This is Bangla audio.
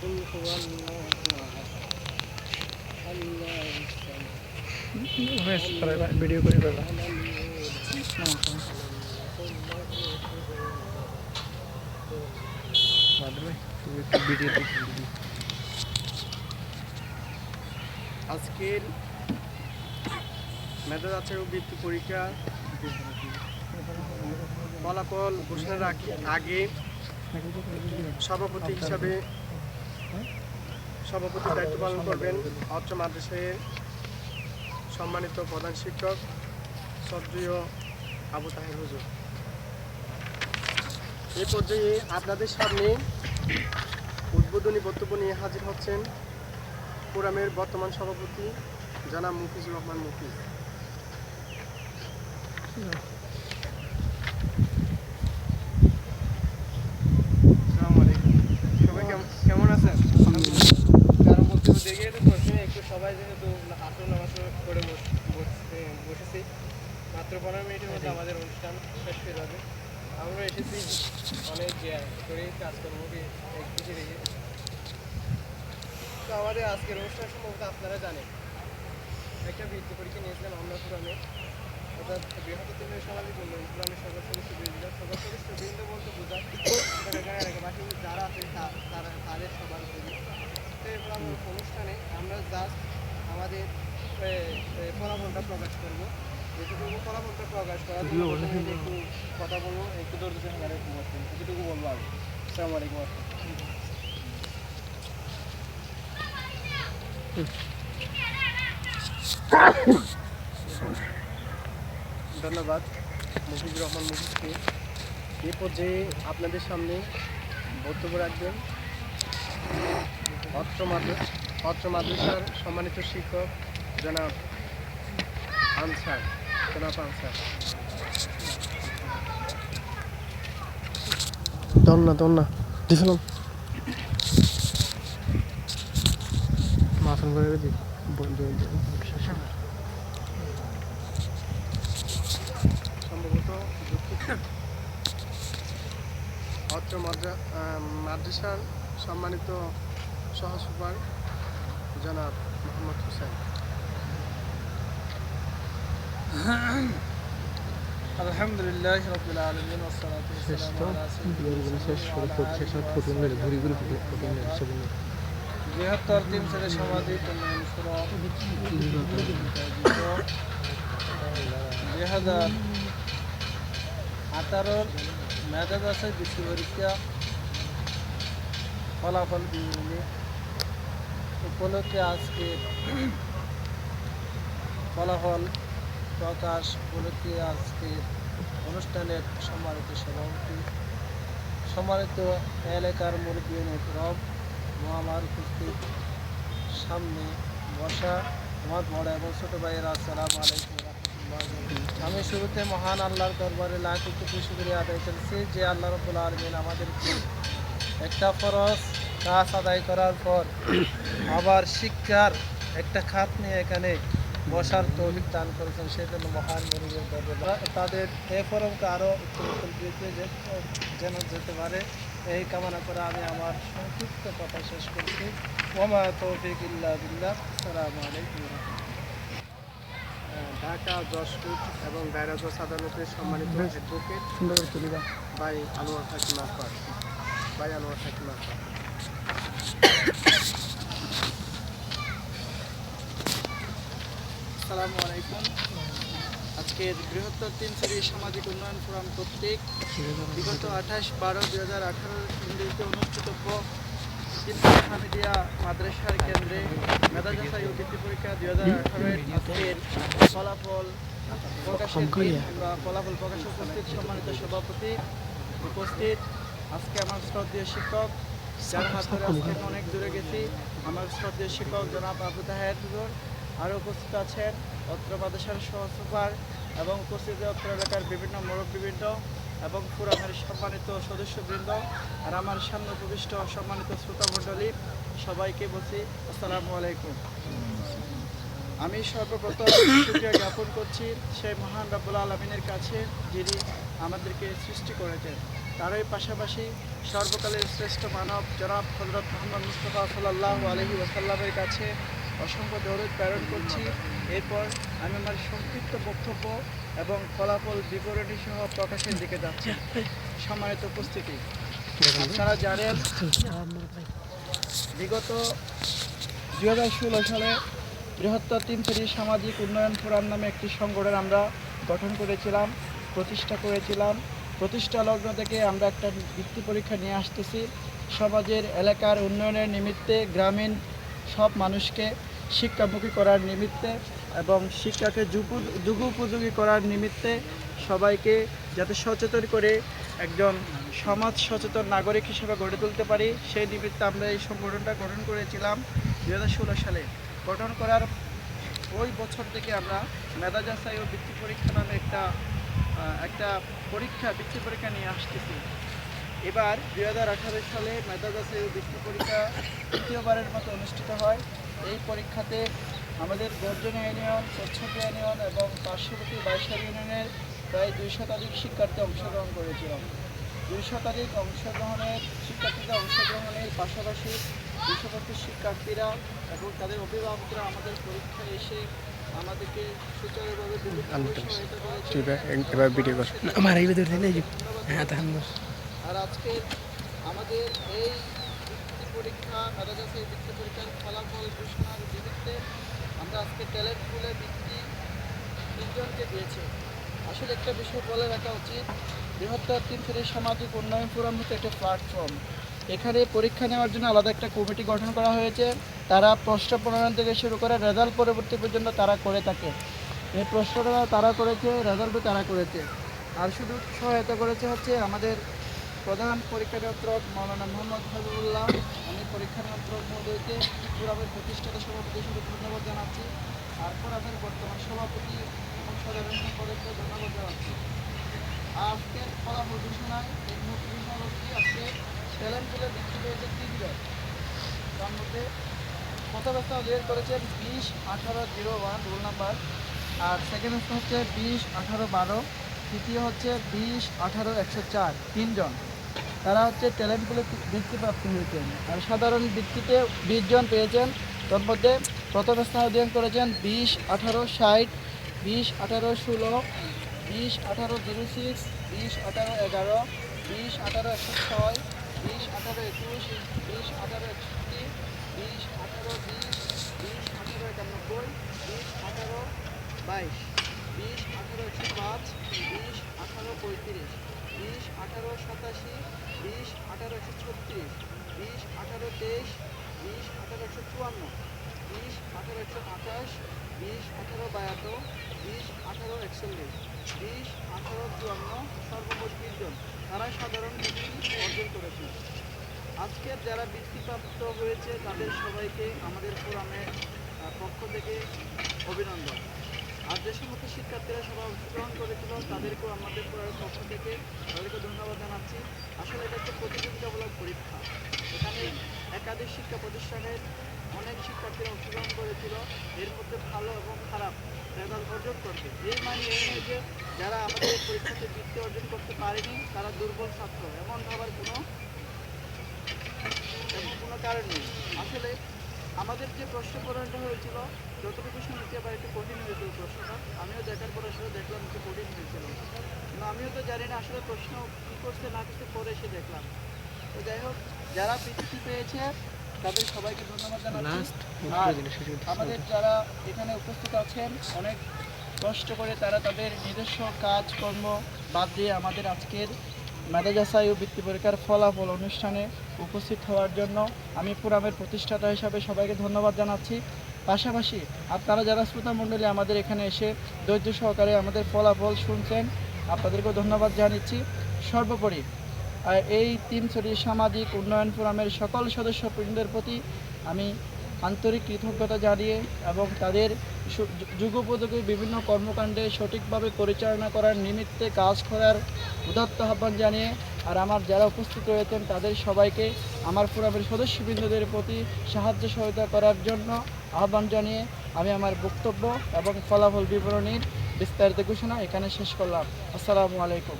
قل هو الله أحد الله الصمد হয়েছে তারা ভিডিও করে ফেলা لم يلد ভিডিও আজকের মেধা যাচাই ও বৃত্তি পরীক্ষা ফলাফল ঘোষণার আগে- আগে সভাপতি হিসাবে সভাপতির দায়িত্ব পালন করবেন অত্র মাদ্রাসায়ের সম্মানিত প্রধান শিক্ষক সদ্রীয় আবু তাহের হুজুর। এ পর্যায়ে আপনাদের সামনে উদ্বোধনী বক্তব্য নিয়ে হাজির হচ্ছেন ফোরামের বর্তমান সভাপতি জানা মুফিজুর রহমান মুফিজ আসসালামু আলাইকুম। সবাই কেমন- কেমন আছেন কারও বক্তব্য দেখে তো প্রথমে একটু সবাই যেহেতু আসন নামাজ করে বস- বসতে- বসেছি মাত্র পনেরো মিনিটের মধ্যে আমাদের অনুষ্ঠান শেষ হয়ে যাবে আমরা এসেছি অনেক আহ, শরীর কাজকর্ম রেখে তো আমাদের আজকের অনুষ্ঠান সম্ভবত আপনারা জানেন। একটা বৃত্তি পরীক্ষা নিয়েছিলাম আমরা পুরামে অর্থাৎ বৃহত্তর সামাজিক উন্নয়ন পুরামের সকল সদস্য বৃন্দ সকল সদস্য বৃন্দ বলতে বোঝায় বাকি যারা আছে তারা তাদের সবার তো এরপর অনুষ্ঠানে আমরা জাস্ট আমাদের ফলাফলটা প্রকাশ করব। যেটুকু কথা বলব একটু বলব ধন্যবাদ মুফিজুর রহমান মুফিজকে এ পর্যায়ে আপনাদের সামনে বক্তব্য রাখবেন অত্র মাদ্রাসার সম্মানিত শিক্ষক জনাব আনসার। দন্না দন্না। দিছিলাম মাথন করে দি বন্ধু সম্ভবত অত্র মাদ্রাসার সম্মানিত সহ সুপার জনাব মোহাম্মদ হুসাইন আলহামদুলিল্লাহ রবিল আলমিন ওসলাত শেষ তো ভিডিওগুলো শেষ করে ফটো শেষ হয় ফটো মেরে ঘুরি ঘুরি ফটো ফটো ছবি মেরে বৃহত্তর তিন ছেলে সমাধি দুই হাজার আঠারোর দাসের বৃত্তি পরীক্ষা ফলাফল বিবরণী। উপলক্ষে আজকে ফলাফল প্রকাশ উপলক্ষে আজকে অনুষ্ঠানের সম্মানিত সভাপতি, সম্মানিত এলাকার মুরব্বী রব মহামার উপস্থিত। সামনে বসা আমার বড় এবং ছোট ভাইয়ের, আসসালাম আলাইকুম আমি শুরুতে মহান আল্লাহর দরবারে লাখ কোটি শুক্রিয়া আদায় করছি যে আল্লাহ রব্বুল আলমিন আমাদেরকে একটা ফরজ কাজ আদায় করার পর আবার শিক্ষার একটা খাত নিয়ে এখানে বসার তৌফিক দান করেছেন সেই জন্য মহান মনিবের দরবারে। তাদের এ ফরমকে আরও উত্তর উত্তর দিতে যেন যেতে পারে এই কামনা করে আমি আমার সংক্ষিপ্ত কথা শেষ করছি। ওমা তৌফিক ইল্লা বিল্লাহ। আসসালামু আলাইকুম ঢাকা যশপুর এবং দায়রাজ আদালতের সম্মানিত অ্যাডভোকেট সুন্দর তুলিবা বাই আনোয়ার হাকিম আফার বাই আনোয়ার হাকিম আফার আসসালামু আলাইকুম। আজকের বৃহত্তর তিন শ্রী সামাজিক উন্নয়ন ফোরাম কর্তৃক বিগত আঠাশ বারো দুই হাজার আঠারো ইংরেজিতে অনুষ্ঠিতব্য ইসলাম মাদ্রাসার কেন্দ্রে মেধা যাচাই ও বৃত্তি পরীক্ষা দুই হাজার আঠারোর আজকের ফলাফল প্রকাশের ফলাফল প্রকাশে উপস্থিত সম্মানিত সভাপতি উপস্থিত। আজকে আমার শ্রদ্ধেয় শিক্ষক যার হাত ধরে আজকে অনেক দূরে গেছি। আমার শ্রদ্ধেয় শিক্ষক জনাব আবু তাহের। আরও উপস্থিত আছেন। অত্র মাদ্রাসার সহ সুপার এবং উপস্থিত অত্র এলাকার বিভিন্ন মুরব্বীবৃন্দ এবং পুরামের সম্মানিত সদস্যবৃন্দ আর আমার সামনে উপবিষ্ট সম্মানিত শ্রোতামণ্ডলী সবাইকে বলছি আসসালামু আলাইকুম। আমি সর্বপ্রথম শুক্রিয়া জ্ঞাপন করছি সেই মহান রব্বুল আলমিনের কাছে, যিনি আমাদেরকে সৃষ্টি করেছেন। তারই পাশাপাশি সর্বকালের শ্রেষ্ঠ মানব জনাব হজরত মোহাম্মদ মুস্তফা সাল্লাহ আলহি ওয়াসাল্লামের কাছে অসংখ্য দৌলত প্রেরণ করছি। এরপর আমি আমার সংক্ষিপ্ত বক্তব্য এবং ফলাফল বিবরণী সহ প্রকাশের দিকে যাচ্ছি। সম্মানিত উপস্থিতি, আপনারা জানেন, বিগত দু হাজার ষোলো সালে বৃহত্তর তিনপুরি সামাজিক উন্নয়ন ফোরাম নামে একটি সংগঠন আমরা গঠন করেছিলাম, প্রতিষ্ঠা করেছিলাম। প্রতিষ্ঠা লগ্ন থেকে আমরা একটা বৃত্তি পরীক্ষা নিয়ে আসতেছি। সমাজের, এলাকার উন্নয়নের নিমিত্তে গ্রামীণ সব মানুষকে শিক্ষামুখী করার নিমিত্তে এবং শিক্ষাকে যুগ- যুগোপযোগী করার নিমিত্তে সবাইকে যাতে সচেতন করে একজন সমাজ সচেতন নাগরিক হিসেবে গড়ে তুলতে পারি, সেই নিমিত্তে আমরা এই সংগঠনটা গঠন করেছিলাম দু হাজার ষোলো সালে। গঠন করার ওই বছর থেকে আমরা মেধা যাচাই ও বৃত্তি পরীক্ষা নামে একটা একটা পরীক্ষা, বৃত্তি পরীক্ষা নিয়ে আসতেছি। এবার দুই হাজার আঠারো সালে মেধা যাচাই ও বৃত্তি পরীক্ষা তৃতীয়বারের মতো অনুষ্ঠিত হয়। এই পরীক্ষাতে আমাদের গর্জন ইউনিয়ন স্বচ্ছতা ইউনিয়ন এবং পার্শ্ববর্তী বাইশার ইউনিয়নের প্রায় দুই শতাধিক শিক্ষার্থী অংশগ্রহণ করেছিল দুই শতাধিক অংশগ্রহণের শিক্ষার্থীদের অংশগ্রহণের পাশাপাশি বিশ্ববর্তী শিক্ষার্থীরা এবং তাদের অভিভাবকরা আমাদের পরীক্ষায় এসে আমাদেরকে সুচারুভাবে হ্যাঁ আর আজকে আমাদের এই পরীক্ষা মেধাজাসে বৃত্তি পরীক্ষার ফলাফল ঘোষণার নিমিত্তে আমরা আজকে ট্যালেন্ট পুলে বৃত্তি তিনজনকে দিয়েছে। আসলে একটা বিষয় বলে রাখা উচিত, বৃহত্তর তিনপুরের সামাজিক উন্নয়ন ফোরাম হচ্ছে একটা প্ল্যাটফর্ম এখানে পরীক্ষা নেওয়ার জন্য আলাদা একটা কমিটি গঠন করা হয়েছে। তারা প্রশ্ন প্রণয়ন থেকে শুরু করে রেজাল্ট পরবর্তী পর্যন্ত তারা করে থাকে। এই প্রশ্নটা তারা করেছে রেজাল্টও তারা করেছে। আর শুধু সহায়তা করেছে হচ্ছে আমাদের প্রধান পরীক্ষা নিয়ন্ত্রক মৌলানা মোহাম্মদ হাবিবুল্লাহ। আমি পরীক্ষা নিয়ন্ত্রক মহোদয়কে পুরামের প্রতিষ্ঠাতা সভাপতি হিসেবে ধন্যবাদ জানাচ্ছি। তারপর আমাদের বর্তমান সভাপতি এবং সাধারণ সম্পাদককে ধন্যবাদ জানাচ্ছি। আজকের ফলাফল ঘোষণায় এই ঘোষণা করছি, আজকে ট্যালেন্টগুলো বৃদ্ধি পেয়েছে তিনজন তার মধ্যে স্থান অধিকার করেছেন বিশ আঠারো জিরো ওয়ান, রোল নাম্বার। আর সেকেন্ড হচ্ছে বিশ আঠারো বারো, তৃতীয় হচ্ছে বিশ আঠারো একশো চার, তিনজন। তারা হচ্ছে ট্যালেন্টগুলো বৃত্তিপ্রাপ্ত হয়েছেন আর সাধারণ বৃত্তিতে বিশ জন পেয়েছেন তার মধ্যে প্রথম স্থান অধিকার করেছেন বিশ আঠারো ষাট বিশ আঠারো ষোলো বিশ আঠারো জিরো সিক্স বিশ আঠারো এগারো বিশ আঠারো একশো ছয় বিশ আঠারো একুশ বিশ আঠারো একষট্টি বিশ আঠারো বিশ বিশ আঠারো একানব্বই বিশ আঠারো বাইশ বিশ আঠারো একশো পাঁচ বিশ আঠারো পঁয়ত্রিশ বিশ আঠারো সাতাশি বিশ, আঠারো, একশো ছত্রিশ, বিশ, আঠারো, তেইশ, বিশ, আঠারো, একশো চুয়ান্ন, বিশ, আঠারো, একশো আঠাশ, বিশ, আঠারো বায়াত্তর বিশ, আঠারো, একচল্লিশ, বিশ, আঠারো, চুয়ান্ন, সর্বমোট তিনজন তারা সাধারণ বৃত্তি অর্জন করেছে আজকের যারা বৃত্তিপ্রাপ্ত হয়েছে, তাদের সবাইকে আমাদের ফোরামের পক্ষ থেকে অভিনন্দন। আর যে সমস্ত শিক্ষার্থীরা সবাই অংশগ্রহণ করেছিল, তাদেরকেও আমাদের ফোরামের পক্ষ থেকে তাদেরকে ধন্যবাদ জানাচ্ছি। আসলে এটা একটা প্রতিযোগিতামূলক পরীক্ষা। এখানে একাধিক শিক্ষা প্রতিষ্ঠানের অনেক শিক্ষার্থীরা অংশগ্রহণ করেছিল। এর মধ্যে ভালো এবং খারাপ রেজাল্ট অর্জন করবে। এই মানে এই নয় যে যারা আমাদের পরীক্ষাতে বৃত্তি অর্জন করতে পারেনি, তারা দুর্বল ছাত্র। এমন ভাবার কোনো এমন কোনো কারণ নেই। আসলে আমাদের যে প্রশ্ন প্রণয়নটা হয়েছিল যতটুকু শুনেছি আবার একটু কঠিন হয়েছিল প্রশ্নটা। আমিও দেখার পর আসলে দেখলাম একটু কঠিন হয়েছিল কিন্তু আমিও তো জানি না আসলে প্রশ্ন কী করছে না কিছু পরে এসে দেখলাম। তো যাই হোক যারা বৃত্তি পেয়েছে তাদের সবাইকে ধন্যবাদ জানাচ্ছি। আমাদের যারা এখানে উপস্থিত আছেন অনেক কষ্ট করে তারা তাদের নিজস্ব কাজকর্ম বাদ দিয়ে আমাদের আজকের মেধা যাচাই ও বৃত্তি পরীক্ষার ফলাফল অনুষ্ঠানে উপস্থিত হওয়ার জন্য আমি পুরামের প্রতিষ্ঠাতা হিসাবে সবাইকে ধন্যবাদ জানাচ্ছি। পাশাপাশি আপনারা যারা শ্রোতা মণ্ডলী আমাদের এখানে এসে ধৈর্য সহকারে আমাদের ফলাফল শুনছেন, আপনাদেরকেও ধন্যবাদ জানাচ্ছি। সর্বোপরি এই তিনছড়ি সামাজিক উন্নয়ন ফোরামের সকল সদস্যবৃন্দের প্রতি আমি আন্তরিক কৃতজ্ঞতা জানিয়ে এবং তাদের যুগোপযোগী বিভিন্ন কর্মকাণ্ডে সঠিকভাবে পরিচালনা করার নিমিত্তে কাজ করার উদাত্ত আহ্বান জানিয়ে আর আমার যারা উপস্থিত রয়েছেন তাদের সবাইকে আমার ফোরামের সদস্যবৃন্দদের প্রতি সাহায্য সহায়তা করার জন্য আহ্বান জানিয়ে আমি আমার বক্তব্য এবং ফলাফল বিবরণীর বিস্তারিত ঘোষণা এখানে শেষ করলাম। আসসালামু আলাইকুম।